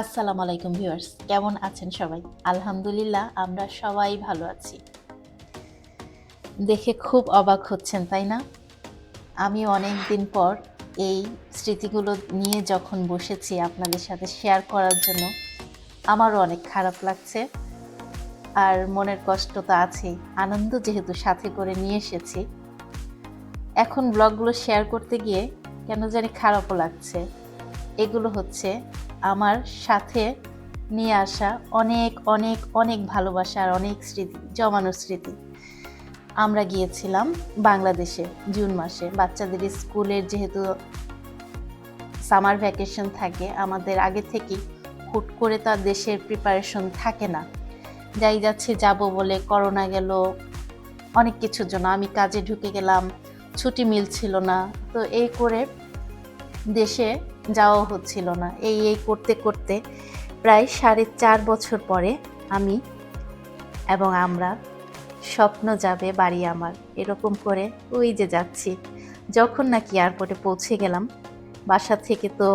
আসসালামু আলাইকুম ভিউয়ার্স, কেমন আছেন সবাই? আলহামদুলিল্লাহ, আমরা সবাই ভালো আছি। দেখে খুব অবাক হচ্ছেন, তাই না? আমি অনেক দিন পর এই স্মৃতিগুলো নিয়ে যখন বসেছি আপনাদের সাথে শেয়ার করার জন্য, আমারও অনেক খারাপ লাগছে। আর মনের কষ্ট তো আছেই, আনন্দ যেহেতু সাথে করে নিয়ে এসেছি। এখন ব্লগগুলো শেয়ার করতে গিয়ে কেন জানি খারাপও লাগছে। এগুলো হচ্ছে আমার সাথে নিয়ে আসা অনেক অনেক অনেক ভালোবাসা আর অনেক স্মৃতি, জমানো স্মৃতি। আমরা গিয়েছিলাম বাংলাদেশে জুন মাসে। বাচ্চাদের স্কুলের যেহেতু সামার ভ্যাকেশন থাকে, আমাদের আগে থেকে হুট করে তার দেশের প্রিপারেশন থাকে না। যাই যাচ্ছে, যাব বলে করোনা গেল, অনেক কিছুর জন্য। আমি কাজে ঢুকে গেলাম, ছুটি মিলছিল না। তো এই করে দেশে যাওয়া হচ্ছিল না। এই এই করতে করতে প্রায় সাড়ে চার বছর পরে আমি এবং আমরা স্বপ্ন যাবে বাড়ি আমার। এরকম করে ওই যে যাচ্ছি। যখন নাকি এয়ারপোর্টে পৌঁছে গেলাম, বাসা থেকে তো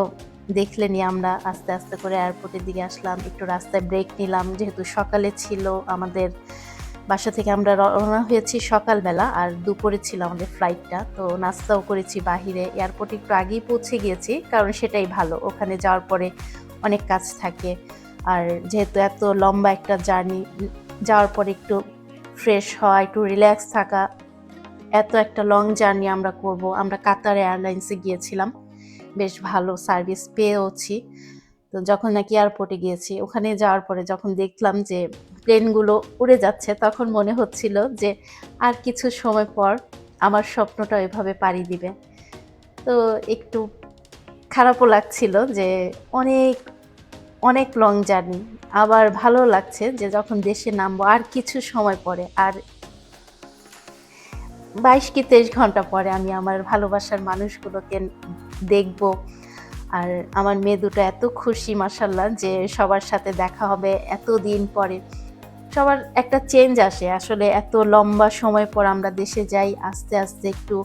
দেখলেনি আমরা আস্তে আস্তে করে এয়ারপোর্টের দিকে আসলাম, একটু রাস্তায় ব্রেক নিলাম, যেহেতু সকালে ছিল আমাদের বাসা থেকে আমরা রওনা হয়েছি সকালবেলা আর দুপুরে ছিল আমাদের ফ্লাইটটা তো নাস্তাও করেছি বাহিরে। এয়ারপোর্টে একটু আগেই পৌঁছে গিয়েছি, কারণ সেটাই ভালো। ওখানে যাওয়ার পরে অনেক কাজ থাকে। আর যেহেতু এত লম্বা একটা জার্নি, যাওয়ার পরে একটু ফ্রেশ হওয়া, একটু রিল্যাক্স থাকা, এত একটা লং জার্নি আমরা করব। আমরা কাতার এয়ারলাইন্সে গিয়েছিলাম। বেশ ভালো সার্ভিস পেয়েওছি। তো যখন নাকি এয়ারপোর্টে গিয়েছি, ওখানে যাওয়ার পরে যখন দেখলাম যে প্লেনগুলো উড়ে যাচ্ছে, তখন মনে হচ্ছিল যে আর কিছু সময় পর আমার স্বপ্নটা এভাবে পাড়ি দিবে। তো একটু খারাপও লাগছিল যে অনেক অনেক লং জার্নি আবার ভালো লাগছে যে যখন দেশে নামবো আর কিছু সময় পরে, আর বাইশ কি তেইশ ঘণ্টা পরে আমি আমার ভালোবাসার মানুষগুলোকে দেখব। আর আমার মেয়ে দুটো এত খুশি মাসাল্লাহ যে সবার সাথে দেখা হবে এত দিন পরে। সবার একটা চেঞ্জ আসে। আসলে এত লম্বা সময় পর আমরা দেশে যাই, আস্তে আস্তে একটু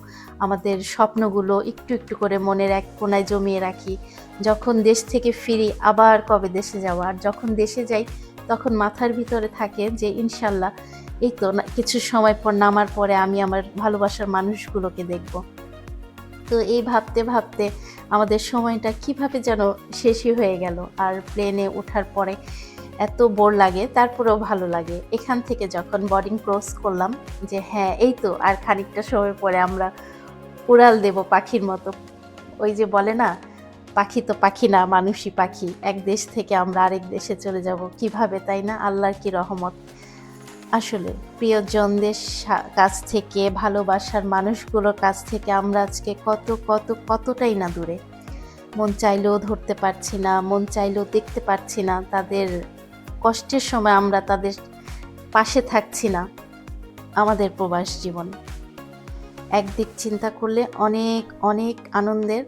আমাদের স্বপ্নগুলো একটু একটু করে মনের এক কোনায় জমিয়ে রাখি। যখন দেশ থেকে ফিরি, আবার কবে দেশে যাওয়া আর যখন দেশে যাই, তখন মাথার ভিতরে থাকে যে, ইনশাল্লাহ, এই তো কিছু সময় পর নামার পরে আমি আমার ভালোবাসার মানুষগুলোকে দেখব। তো এই ভাবতে ভাবতে আমাদের সময়টা কীভাবে যেন শেষই হয়ে গেল। আর প্লেনে ওঠার পরে এত বোর লাগে, তারপরেও ভালো লাগে। এখান থেকে যখন বোর্ডিং ক্রস করলাম, যে হ্যাঁ এই তো, আর খানিকটা সময় পরে আমরা উড়াল দেব পাখির মতো। ওই যে বলে না, পাখি তো পাখি না, মানুষই পাখি। এক দেশ থেকে আমরা আরেক দেশে চলে যাব। কীভাবে, তাই না? আল্লাহর কি রহমত? আসলে প্রিয়জনদের কাছ থেকে, ভালোবাসার মানুষগুলোর কাছ থেকে আমরা আজকে কত কত, কতটাই না দূরে। মন চাইলেও ধরতে পারছি না, মন চাইলেও দেখতে পারছি না তাদের কষ্টের সময় আমরা তাদের পাশে থাকছি না আমাদের প্রবাস জীবন। একদিক চিন্তা করলে অনেক অনেক আনন্দের,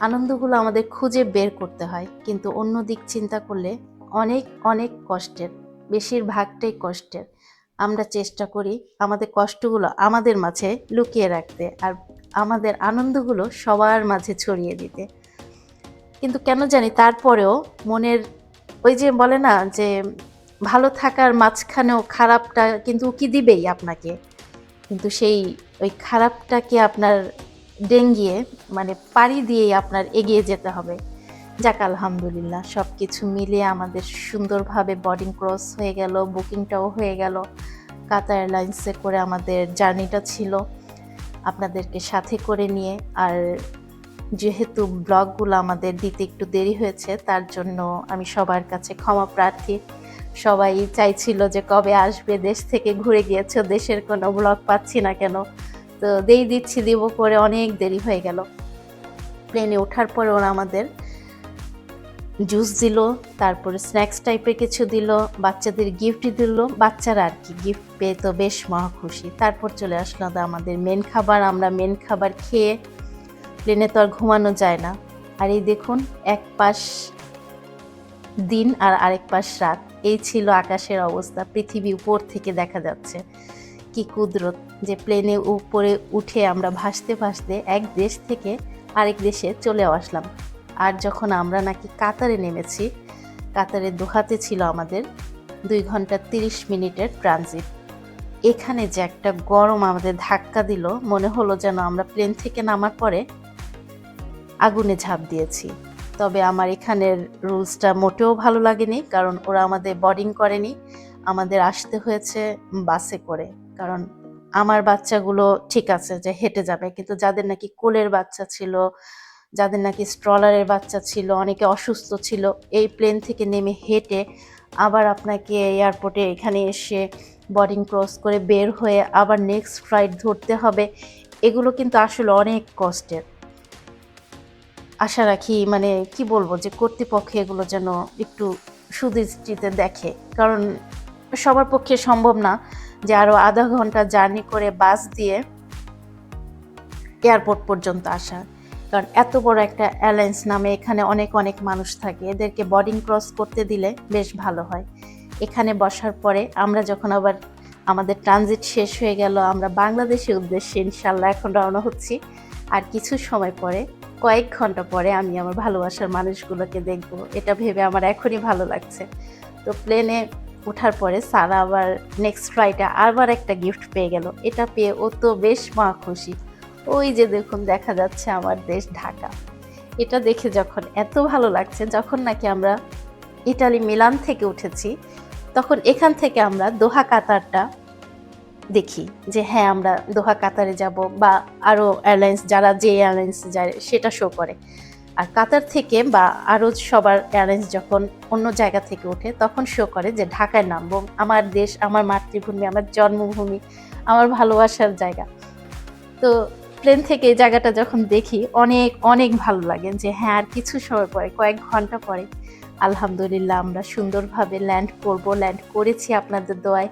আনন্দগুলো আমাদের খুঁজে বের করতে হয়। কিন্তু অন্য দিক চিন্তা করলে অনেক অনেক কষ্টের, বেশিরভাগটাই কষ্টের। আমরা চেষ্টা করি আমাদের কষ্টগুলো আমাদের মাঝে লুকিয়ে রাখতে আর আমাদের আনন্দগুলো সবার মাঝে ছড়িয়ে দিতে। কিন্তু কেন জানি তারপরেও মনের ওই যে বলে না যে ভালো থাকার মাঝখানেও খারাপটা কিন্তু উকি দিবেই আপনাকে। কিন্তু সেই ওই খারাপটাকে আপনার ডেঙ্গিয়ে মানে পাড়ি দিয়েই আপনার এগিয়ে যেতে হবে। যাক, আলহামদুলিল্লাহ সব কিছু মিলিয়ে আমাদের সুন্দরভাবে বোর্ডিং ক্রস হয়ে গেল বুকিংটাও হয়ে গেল। কাতার এয়ারলাইন্সে করে আমাদের জার্নিটা ছিল। আপনাদেরকে সাথে করে নিয়ে, আর যেহেতু ব্লগগুলো আমাদের দিতে একটু দেরি হয়েছে, তার জন্য আমি সবার কাছে ক্ষমা প্রার্থী। সবাই চাইছিল যে কবে আসবে, দেশ থেকে ঘুরে গিয়েছো, দেশের কোনো ব্লগ পাচ্ছি না কেন? তো দেই দিচ্ছি, দিব করে অনেক দেরি হয়ে গেল। প্লেনে ওঠার পরে ওরা আমাদের জুস দিল, তারপরে স্ন্যাক্স টাইপের কিছু দিল, বাচ্চাদের গিফট দিল। বাচ্চারা আর কি, গিফট পেয়ে তো বেশ মহা খুশি। তারপর চলে আসলো আমাদের মেন খাবার। আমরা মেন খাবার খেয়ে প্লেনে তো আর ঘুমানো যায় না। আর এই দেখুন, এক পাশ দিন আর আরেক পাশ রাত। এই ছিল আকাশের অবস্থা, পৃথিবী উপর থেকে দেখা যাচ্ছে। কি কুদরত যে প্লেনে উপরে উঠে আমরা ভাসতে ভাসতে এক দেশ থেকে আরেক দেশে চলে আসলাম। আর যখন আমরা নাকি কাতারে নেমেছি, কাতারের দোহাতে ছিল আমাদের দুই ঘণ্টা তিরিশ মিনিটের ট্রানজিট। এখানে যে একটা গরম আমাদের ধাক্কা দিল, মনে হলো যেন আমরা প্লেন থেকে নামার পরে আগুনে ঝাঁপ দিয়েছি। তবে আমার এখানের রুলসটা মোটেও ভালো লাগেনি, কারণ ওরা আমাদের বোর্ডিং করেনি। আমাদের আসতে হয়েছে বাসে করে, কারণ আমার বাচ্চাগুলো ঠিক আছে যে হেঁটে যাবে, কিন্তু যাদের নাকি কোলের বাচ্চা ছিল, যাদের নাকি স্ট্রলারের বাচ্চা ছিল, অনেকে অসুস্থ ছিল, এই প্লেন থেকে নেমে হেঁটে আবার আপনাকে এয়ারপোর্টে এখানে এসে বোর্ডিং ক্রস করে বের হয়ে আবার নেক্সট ফ্লাইট ধরতে হবে, এগুলো কিন্তু আসলে অনেক কষ্টের। আশা রাখি মানে কি বলব যে কর্তৃপক্ষ এগুলো যেন একটু সুদৃষ্টিতে দেখে। কারণ সবার পক্ষে সম্ভব না যে আরও আধা ঘণ্টা জার্নি করে বাস দিয়ে এয়ারপোর্ট পর্যন্ত আসা। কারণ এত বড় একটা অ্যালায়েন্স নামে এখানে অনেক অনেক মানুষ থাকে। এদেরকে বোর্ডিং ক্রস করতে দিলে বেশ ভালো হয়। এখানে বসার পরে আমরা যখন আবার আমাদের ট্রানজিট শেষ হয়ে গেল, আমরা বাংলাদেশের উদ্দেশ্যে ইনশাল্লাহ এখন রওনা হচ্ছি। আর কিছু সময় পরে কয়েক ঘণ্টা পরে আমি আমার ভালোবাসার মানুষগুলোকে দেখব। এটা ভেবে আমার এখনই ভালো লাগছে। তো প্লেনে ওঠার পরে সারা আবার নেক্সট ফ্লাইটে আবার একটা গিফট পেয়ে গেল। এটা পেয়ে ও তো বেশ মা খুশি। ওই যে দেখুন, দেখা যাচ্ছে আমার দেশ ঢাকা। এটা দেখে যখন এত ভালো লাগছে, যখন নাকি আমরা ইটালি মিলান থেকে উঠেছি, তখন এখান থেকে আমরা দোহা, কাতারটা দেখি যে হ্যাঁ আমরা দোহা কাতারে যাব বা আরও এয়ারলাইন্স যারা যে এয়ারলাইন্স যায় সেটা শো করে। আর কাতার থেকে বা আরও সবার এয়ারলাইন্স যখন অন্য জায়গা থেকে ওঠে, তখন শো করে যে ঢাকায় নামবো। আমার দেশ, আমার মাতৃভূমি, আমার জন্মভূমি, আমার ভালোবাসার জায়গা। তো প্লেন থেকে জায়গাটা যখন দেখি, অনেক অনেক ভালো লাগে যে হ্যাঁ আর কিছু সময় পরে, কয়েক ঘণ্টা পরে, আলহামদুলিল্লাহ আমরা সুন্দরভাবে ল্যান্ড করব ল্যান্ড করেছি আপনাদের দোয়ায়।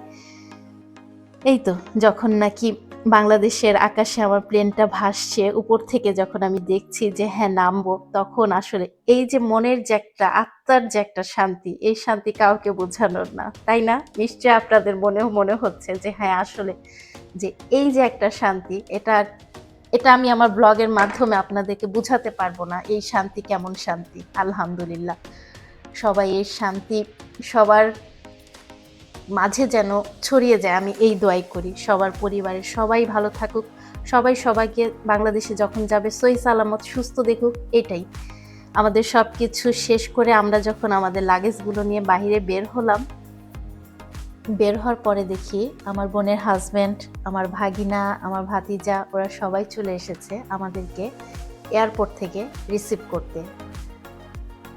এই তো, যখন নাকি বাংলাদেশের আকাশে আমার প্লেনটা ভাসছে, উপর থেকে যখন আমি দেখছি যে হ্যাঁ নামবো, তখন আসলে এই যে মনের যে একটা, আত্মার যে একটা শান্তি, এই শান্তি কাউকে বোঝানোর না, তাই না? নিশ্চয়ই আপনাদের মনেও মনে হচ্ছে যে হ্যাঁ আসলে যে এই যে একটা শান্তি, এটা এটা আমি আমার ব্লগের মাধ্যমে আপনাদেরকে বুঝাতে পারব না, এই শান্তি কেমন শান্তি? আলহামদুলিল্লাহ। সবাই এই শান্তি সবার মাঝে যেন ছড়িয়ে যায়, আমি এই দোয়াই করি। সবার পরিবারের সবাই ভালো থাকুক, সবাই সবাইকে বাংলাদেশে যখন যাবে, সই সালামত, সুস্থ দেখুক, এটাই। আমাদের সব কিছু শেষ করে আমরা যখন আমাদের লাগেজগুলো নিয়ে বাইরে বের হলাম, বের হওয়ার পরে দেখি আমার বোনের হাজব্যান্ড আমার ভাগিনা, আমার ভাতিজা, ওরা সবাই চলে এসেছে আমাদেরকে এয়ারপোর্ট থেকে রিসিভ করতে।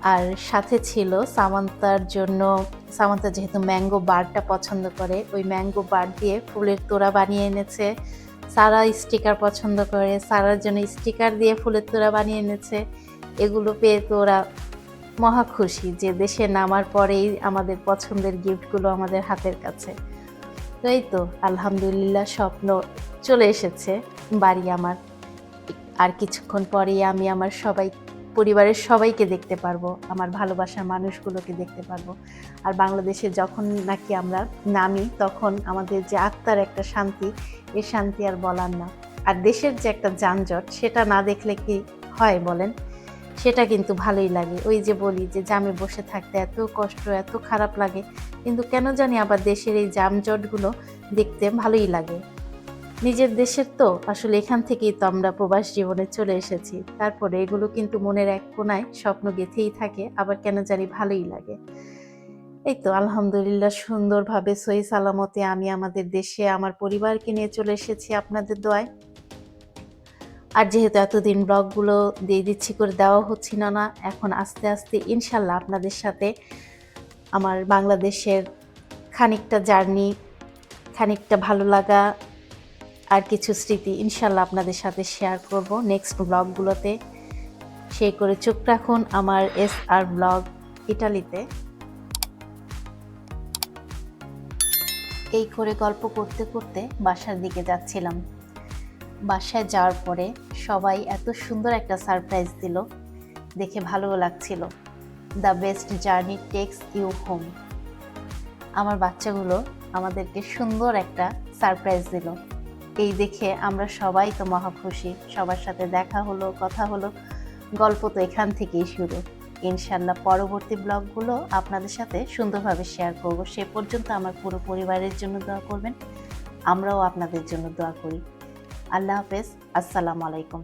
আর সাথে ছিল সামান্তার জন্য সামান্তা যেহেতু ম্যাঙ্গো বারটা পছন্দ করে, ওই ম্যাঙ্গো বার দিয়ে ফুলের তোড়া বানিয়ে এনেছে। সারা স্টিকার পছন্দ করে, সারার জন্য স্টিকার দিয়ে ফুলের তোড়া বানিয়ে এনেছে। এগুলো পেয়ে তো ওরা মহা খুশি যে দেশে নামার পরেই আমাদের পছন্দের গিফটগুলো আমাদের হাতের কাছে। তো এই তো, আলহামদুলিল্লাহ স্বপ্ন চলে এসেছে বাড়ি আমার। আর কিছুক্ষণ পরেই আমি আমার সবাই পরিবারের সবাইকে দেখতে পারব, আমার ভালোবাসার মানুষগুলোকে দেখতে পারব। আর বাংলাদেশে যখন নাকি আমরা নামি, তখন আমাদের যে আত্মার একটা শান্তি, এ শান্তি আর বলার না। আর দেশের যে একটা যানজট, সেটা না দেখলে কি হয় বলেন? সেটা কিন্তু ভালোই লাগে। ওই যে বলি যে জামে বসে থাকতে এত কষ্ট, এত খারাপ লাগে, কিন্তু কেন জানি আবার দেশের এই যানজটগুলো দেখতে ভালোই লাগে। নিজের দেশের তো, আসলে এখান থেকেই তো আমরা প্রবাস জীবনে চলে এসেছি। তারপরে এগুলো কিন্তু মনের এক কোনায় স্বপ্ন গেথেই থাকে, আবার কেন জানি ভালোই লাগে। এই তো, আলহামদুলিল্লাহ সুন্দরভাবে সই সালামতে আমি আমাদের দেশে, আমার পরিবারকে নিয়ে চলে এসেছি আপনাদের দোয়ায়। আর যেহেতু এতদিন ব্লগগুলো দিয়ে দিচ্ছি করে দেওয়া হচ্ছিল না, এখন আস্তে আস্তে ইনশাল্লাহ আপনাদের সাথে আমার বাংলাদেশের খানিকটা জার্নি, খানিকটা ভালো লাগা আর কিছু স্মৃতি ইনশাল্লাহ আপনাদের সাথে শেয়ার করব নেক্সট ব্লগগুলোতে সেই করে চোখ রাখুন আমার এস আর ব্লগ ইটালিতে। এই করে গল্প করতে করতে বাসার দিকে যাচ্ছিলাম। বাসায় যাওয়ার পরে সবাই এত সুন্দর একটা সারপ্রাইজ দিল। দেখে ভালো লাগছিল। The best journey takes you home আমার বাচ্চাগুলো আমাদেরকে সুন্দর একটা সারপ্রাইজ দিল। এই দেখে আমরা সবাই তো মহাখুশি সবার সাথে দেখা হলো, কথা হলো, গল্প তো এখান থেকেই শুরু। ইনশাল্লাহ পরবর্তী ব্লগগুলো আপনাদের সাথে সুন্দরভাবে শেয়ার করব। সে পর্যন্ত আমার পুরো পরিবারের জন্য দোয়া করবেন, আমরাও আপনাদের জন্য দোয়া করি। আল্লাহ হাফেজ, আসসালামু আলাইকুম।